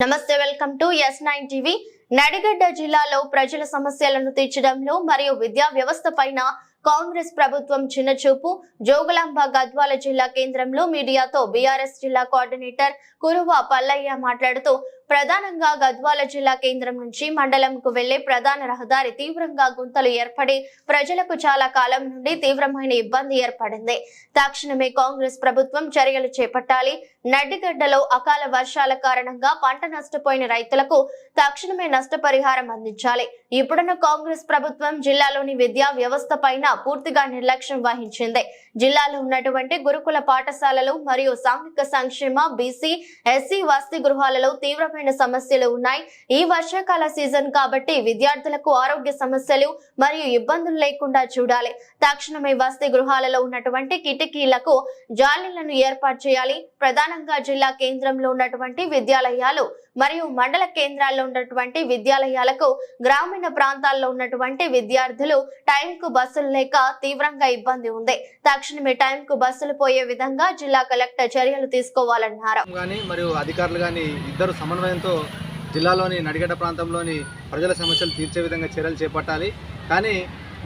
నమస్తే welcome to S nine TV. Nadigadda జిల్లాలో ప్రజల సమస్యలను తీర్చడంలో మరియు విద్యా వ్యవస్థ పైన కాంగ్రెస్ ప్రభుత్వం చిన్నచూపు జోగులాంబ గద్వాల జిల్లా కేంద్రంలో మీడియాతో బీఆర్ఎస్ జిల్లా కోఆర్డినేటర్ కురువ పల్లయ్య మాట్లాడుతూ ప్రధానంగా గద్వాల జిల్లా కేంద్రం నుంచి మండలంకు వెళ్ళే ప్రధాన రహదారి తీవ్రంగా గుంతలు ఏర్పడి ప్రజలకు చాలా కాలం నుండి తీవ్రమైన ఇబ్బంది ఏర్పడింది. తక్షణమే కాంగ్రెస్ ప్రభుత్వం చర్యలు చేపట్టాలి. నడ్డిగడ్డలో అకాల వర్షాల కారణంగా పంట నష్టపోయిన రైతులకు తక్షణమే నష్టపరిహారం అందించాలి. ఇప్పుడున్న కాంగ్రెస్ ప్రభుత్వం జిల్లాలోని విద్యా వ్యవస్థ పైన పూర్తిగా నిర్లక్ష్యం వహించింది. జిల్లాలో ఉన్నటువంటి గురుకుల పాఠశాలలు మరియు సాంఘిక సంక్షేమ బీసీ ఎస్సీ వసతి గృహాలలో తీవ్రమైన సమస్యలు ఉన్నాయి. ఈ వర్షాకాల సీజన్ కాబట్టి విద్యార్థులకు ఆరోగ్య సమస్యలు మరియు ఇబ్బందులు లేకుండా చూడాలి. తక్షణమే వసతి గృహాలలో ఉన్నటువంటి కిటికీలకు జాలీలను ఏర్పాటు చేయాలి. ప్రధానంగా జిల్లా కేంద్రంలో ఉన్నటువంటి విద్యాలయాలు మరియు మండల కేంద్రాల్లో ఉన్నటువంటి విద్యాలయాలకు గ్రామీణ ప్రాంతాల్లో ఉన్నటువంటి విద్యార్థులు టైంకు బస్సులు లేక తీవ్రంగా ఇబ్బంది ఉంది. తక్షణమే టైంకు బస్సులు పోయే విధంగా జిల్లా కలెక్టర్ చర్యలు తీసుకోవాలన్నారు. కానీ మరియు అధికారులు కానీ ఇద్దరు సమన్వయంతో జిల్లాలోని నడిగడ్డ ప్రాంతంలోని ప్రజల సమస్యలు తీర్చే విధంగా చర్యలు చేపట్టాలి. కానీ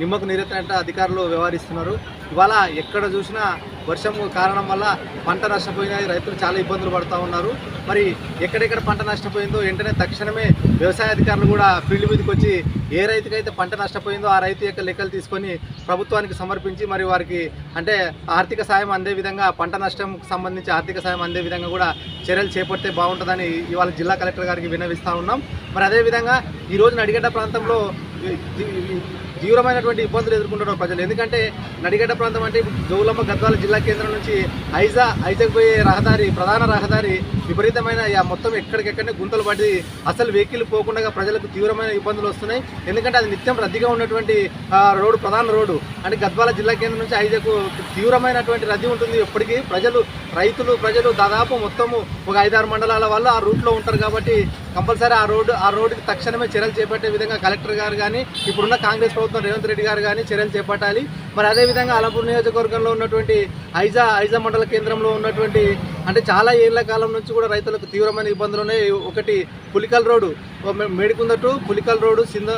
నిమ్మకు నీరెత్తినట్టు అధికారులు వ్యవహరిస్తున్నారు. ఇవాళ ఎక్కడ చూసినా వర్షం కారణం వల్ల పంట నష్టపోయినాయి. రైతులు చాలా ఇబ్బందులు పడుతూ ఉన్నారు. మరి ఎక్కడెక్కడ పంట నష్టపోయిందో వెంటనే తక్షణమే వ్యవసాయ అధికారులు కూడా ఫీల్డ్ మీదకి వచ్చి ఏ రైతుకైతే పంట నష్టపోయిందో ఆ రైతు యొక్క లెక్కలు తీసుకొని ప్రభుత్వానికి సమర్పించి మరి వారికి అంటే ఆర్థిక సాయం అందే విధంగా పంట నష్టంకు సంబంధించి ఆర్థిక సాయం అందే విధంగా కూడా చర్యలు చేపడితే బాగుంటుందని ఇవాళ జిల్లా కలెక్టర్ గారికి విన్నవిస్తూ ఉన్నాం. మరి అదేవిధంగా ఈ నడిగడ్డ ప్రాంతంలో తీవ్రమైనటువంటి ఇబ్బందులు ఎదుర్కొంటున్నారు ప్రజలు. ఎందుకంటే నడిగడ్డ ప్రాంతం అంటే జోగులమ్మ గద్వాల జిల్లా కేంద్రం నుంచి ఐజా ఐజాకు పోయే రహదారి ప్రధాన రహదారి విపరీతమైన మొత్తం ఎక్కడికెక్కడనే గుంతలు పడి అసలు వెహికల్ పోకుండా ప్రజలకు తీవ్రమైన ఇబ్బందులు వస్తున్నాయి. ఎందుకంటే అది నిత్యం రద్దీగా ఉన్నటువంటి రోడ్డు ప్రధాన రోడ్డు. అంటే గద్వాల జిల్లా కేంద్రం నుంచి ఐజాకు తీవ్రమైనటువంటి రద్దీ ఉంటుంది. ఎప్పటికీ ప్రజలు రైతులు ప్రజలు దాదాపు మొత్తము ఒక ఐదారు మండలాల వల్ల ఆ రూట్లో ఉంటారు కాబట్టి కంపల్సరీ ఆ రోడ్డు ఆ రోడ్డుకి తక్షణమే చర్యలు చేపట్టే విధంగా కలెక్టర్ గారు కానీ ఇప్పుడున్న కాంగ్రెస్ ప్రభుత్వం రేవంత్ రెడ్డి గారు కానీ చర్యలు చేపట్టాలి. మరి అదేవిధంగా అలంపూర్ నియోజకవర్గంలో ఉన్నటువంటి ఐజా ఐజా మండల కేంద్రంలో ఉన్నటువంటి అంటే చాలా ఏళ్ళ కాలం నుంచి కూడా రైతులకు తీవ్రమైన ఇబ్బందులు ఉన్నాయి. ఒకటి పులికల్ రోడ్డు మె- మేడికుందటు పులికల్ రోడ్డు సింద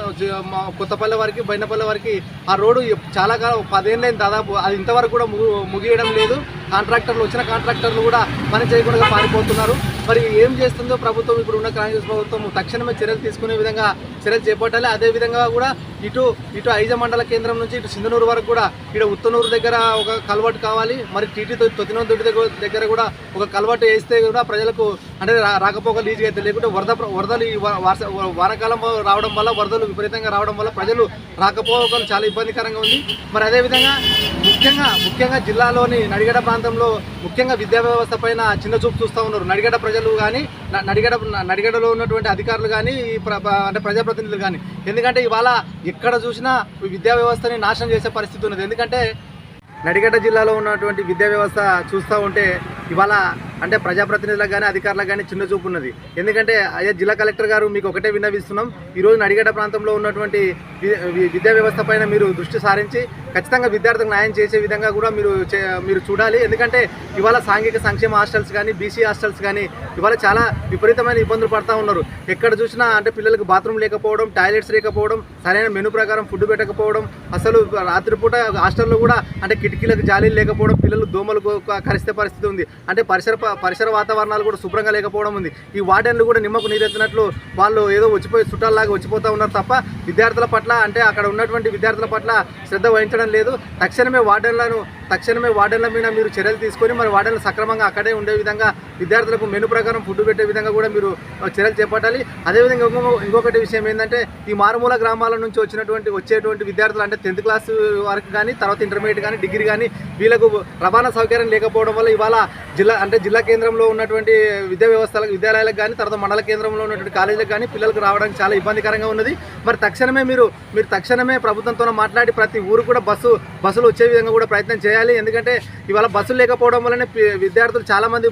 కొత్తపల్లె వరకు బైనపల్లె వరకు ఆ రోడ్డు చాలా కాలం పదేళ్ళైంది దాదాపు అది ఇంతవరకు కూడా ముగియడం లేదు. కాంట్రాక్టర్లు వచ్చిన కాంట్రాక్టర్లు కూడా పని చేయకుండా పారిపోతున్నారు. మరి ఏం చేస్తుందో ప్రభుత్వం ఇప్పుడు ఉన్న కాంగ్రెస్ ప్రభుత్వం తక్షణమే చర్యలు తీసుకునే విధంగా చర్యలు చేపట్టాలి. అదే విధంగా కూడా ఇటు ఇటు ఐజ మండల కేంద్రం నుంచి ఇటు సింధనూరు వరకు కూడా ఇటు ఉత్తనూరు దగ్గర ఒక కలవాటు కావాలి. మరి టీటీ తొత్తినూరు దొడ్డి దగ్గర దగ్గర కూడా ఒక కలవాటు వేస్తే కూడా ప్రజలకు అంటే రాకపోకలు ఈజీగా అయితే లేకుంటే వరద వరదలు ఈ వర్ష- రావడం వల్ల వరదలు విపరీతంగా రావడం వల్ల ప్రజలు రాకపోకలు చాలా ఇబ్బందికరంగా ఉంది. మరి అదేవిధంగా ముఖ్యంగా ముఖ్యంగా జిల్లాలోని నడిగడ ప్రాంతంలో ముఖ్యంగా విద్యా వ్యవస్థ పైన చిన్న చూపు చూస్తూ ఉన్నారు. నడిగడ ప్రజలు కానీ నడిగడ నడిగడలో ఉన్నటువంటి అధికారులు కానీ ప్ర- అంటే ప్రజాప్రతినిధులు కానీ ఎందుకంటే ఇవాళ ఎక్కడ చూసినా విద్యా వ్యవస్థని నాశనం చేసే పరిస్థితి ఉన్నది. ఎందుకంటే నడిగడ్డ జిల్లాలో ఉన్నటువంటి విద్యా వ్యవస్థ చూస్తూ ఉంటే ఇవాళ అంటే ప్రజాప్రతినిధులకు కానీ అధికారులకు కానీ చిన్న చూపు ఉన్నది. ఎందుకంటే అయ్యా జిల్లా కలెక్టర్ గారు మీకు ఒకటే విన్నవిస్తున్నాం. ఈరోజు నడిగడ్డ ప్రాంతంలో ఉన్నటువంటి విద్యా వ్యవస్థ పైన మీరు దృష్టి సారించి ఖచ్చితంగా విద్యార్థులకు న్యాయం చేసే విధంగా కూడా మీరు చే- మీరు చూడాలి. ఎందుకంటే ఇవాళ సాంఘిక సంక్షేమ హాస్టల్స్ కానీ బీసీ హాస్టల్స్ కానీ ఇవాళ చాలా విపరీతమైన ఇబ్బందులు పడతా ఉన్నారు. ఎక్కడ చూసినా అంటే పిల్లలకు బాత్రూమ్ లేకపోవడం టాయిలెట్స్ లేకపోవడం సరైన మెనూ ప్రకారం ఫుడ్ పెట్టకపోవడం అసలు రాత్రిపూట హాస్టల్లో కూడా అంటే కిటికీలకు జాలీలు లేకపోవడం పిల్లలు దోమలు కరిస్తే పరిస్థితి ఉంది. అంటే పరిసర ప- పరిసర వాతావరణాలు కూడా శుభ్రంగా లేకపోవడం ఉంది. ఈ వార్డెన్లు కూడా నిమ్మకు నీరెత్తినట్లు వాళ్ళు ఏదో వచ్చిపోయి చుట్టాలలాగా వచ్చిపోతూ ఉన్నారు తప్ప విద్యార్థుల పట్ల అంటే అక్కడ ఉన్నటువంటి విద్యార్థుల పట్ల శ్రద్ధ వహించడం లేదు. తక్షణమే వార్డెన్లను తక్షణమే వార్డెన్ల మీద మీరు చర్యలు తీసుకొని మరి వార్డెన్లు సక్రమంగా అక్కడే ఉండే విధంగా విద్యార్థులకు మెను ప్రకారం ఫుడ్ పెట్టే విధంగా కూడా మీరు చర్యలు చేపట్టాలి. అదేవిధంగా ఇంకొకటి విషయం ఏంటంటే ఈ మారుమూల గ్రామాల నుంచి వచ్చినటువంటి వచ్చేటువంటి విద్యార్థులు అంటే టెన్త్ క్లాస్ వరకు కానీ తర్వాత ఇంటర్మీడియట్ కానీ డిగ్రీ కానీ వీళ్ళకు రవాణా సౌకర్యం లేకపోవడం వల్ల ఇవాళ జిల్లా అంటే జిల్లా కేంద్రంలో ఉన్నటువంటి విద్యా వ్యవస్థలకు విద్యాలయాలకు కానీ తర్వాత మండల కేంద్రంలో ఉన్నటువంటి కాలేజీలకు కానీ పిల్లలకు రావడానికి చాలా ఇబ్బందికరంగా ఉన్నది. మరి తక్షణమే మీరు మీరు తక్షణమే ప్రభుత్వంతో మాట్లాడి ప్రతి ఊరు కూడా బస్సు బస్సులు వచ్చే విధంగా కూడా ప్రయత్నం చేయాలి. ఎందుకంటే ఇవాళ బస్సులు లేకపోవడం వల్లనే విద్యార్థులు చాలామంది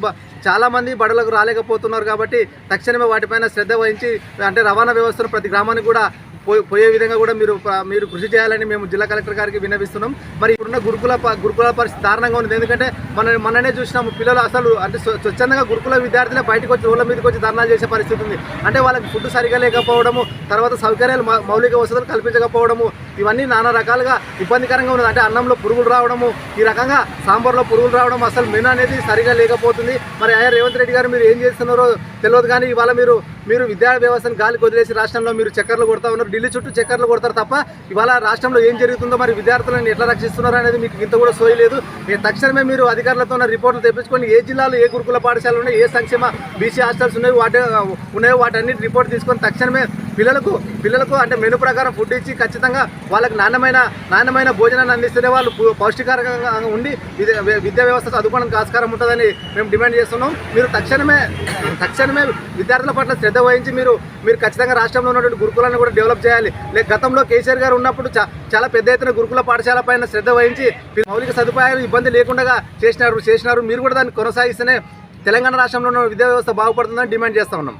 చాలామంది బడులకు రాలేకపోతున్నారు కాబట్టి తక్షణమే వాటిపైన శ్రద్ధ వహించి అంటే రవాణా వ్యవస్థను ప్రతి గ్రామానికి కూడా పోయే విధంగా కూడా మీరు మీరు కృషి చేయాలని మేము జిల్లా కలెక్టర్ గారికి విన్నవిస్తున్నాం. మరి ఇప్పుడున్న గురుకుల గురుకుల పరిస్థితి దారుణంగా ఉంది. ఎందుకంటే మన మననే చూసినాము పిల్లలు అసలు అంటే స్వచ్ఛందంగా గురుకుల విద్యార్థులే బయటకు వచ్చి రోడ్ల మీదకి వచ్చి ధర్నాలు చేసే పరిస్థితి ఉంది. అంటే వాళ్ళకి ఫుడ్ సరిగా లేకపోవడము తర్వాత సౌకర్యాలు మౌలిక వసతులు కల్పించకపోవడము ఇవన్నీ నానా రకాలుగా ఇబ్బందికరంగా ఉన్నది. అంటే అన్నంలో పురుగులు రావడము ఈ రకంగా సాంబార్లో పురుగులు రావడం అసలు మెను అనేది సరిగా లేకపోతుంది. మరి అయ్యా రేవంత్ రెడ్డి గారు మీరు ఏం చేస్తున్నారో తెలియదు కానీ ఇవాళ మీరు మీరు విద్యా వ్యవస్థను గాలికి వదిలేసి రాష్ట్రంలో మీరు చక్కర్లు కొడతా ఉన్నారు. ఢిల్లీ చుట్టూ చక్కర్లు కొడతారు తప్ప ఇవాళ రాష్ట్రంలో ఏం జరుగుతుందో మరి విద్యార్థులను ఎట్లా రక్షిస్తున్నారు అనేది మీకు ఇంత కూడా సోయలేదు మీరు తక్షణమే మీరు అధికారులతో ఉన్న రిపోర్ట్లు తెప్పించుకొని ఏ జిల్లాలో ఏ గురుకుల పాఠశాలలు ఉన్నాయి ఏ సంక్షేమ బీసీ హాస్టల్స్ ఉన్నాయి వాటి ఉన్నాయో వాటన్నిటి రిపోర్ట్ తీసుకొని తక్షణమే పిల్లలకు పిల్లలకు అంటే మెను ప్రకారం ఫుడ్ ఇచ్చి ఖచ్చితంగా వాళ్ళకి నాణ్యమైన నాణ్యమైన భోజనాన్ని అందిస్తేనే వాళ్ళు పౌష్టికారంగా పౌష్టికరంగా ఉండి విద్యా వ్యవస్థ చదువుకోవడానికి ఆస్కారం ఉంటుందని మేము డిమాండ్ చేస్తున్నాం. మీరు తక్షణమే తక్షణమే విద్యార్థుల పట్ల శ్రద్ధ వహించి మీరు మీరు ఖచ్చితంగా రాష్ట్రంలో ఉన్నటువంటి గురుకులను కూడా డెవలప్ చేయాలి. లేక గతంలో కేసీఆర్ గారు ఉన్నప్పుడు చా- చాలా పెద్ద ఎత్తున గురుకుల పాఠశాల పైన శ్రద్ధ వహించి మౌలిక సదుపాయాలు ఇబ్బంది లేకుండా చేసినారు చేసినారు. మీరు కూడా దాన్ని కొనసాగిస్తేనే తెలంగాణ రాష్ట్రంలో ఉన్న విద్యా వ్యవస్థ బాగుపడుతుందని డిమాండ్ చేస్తా ఉన్నాం.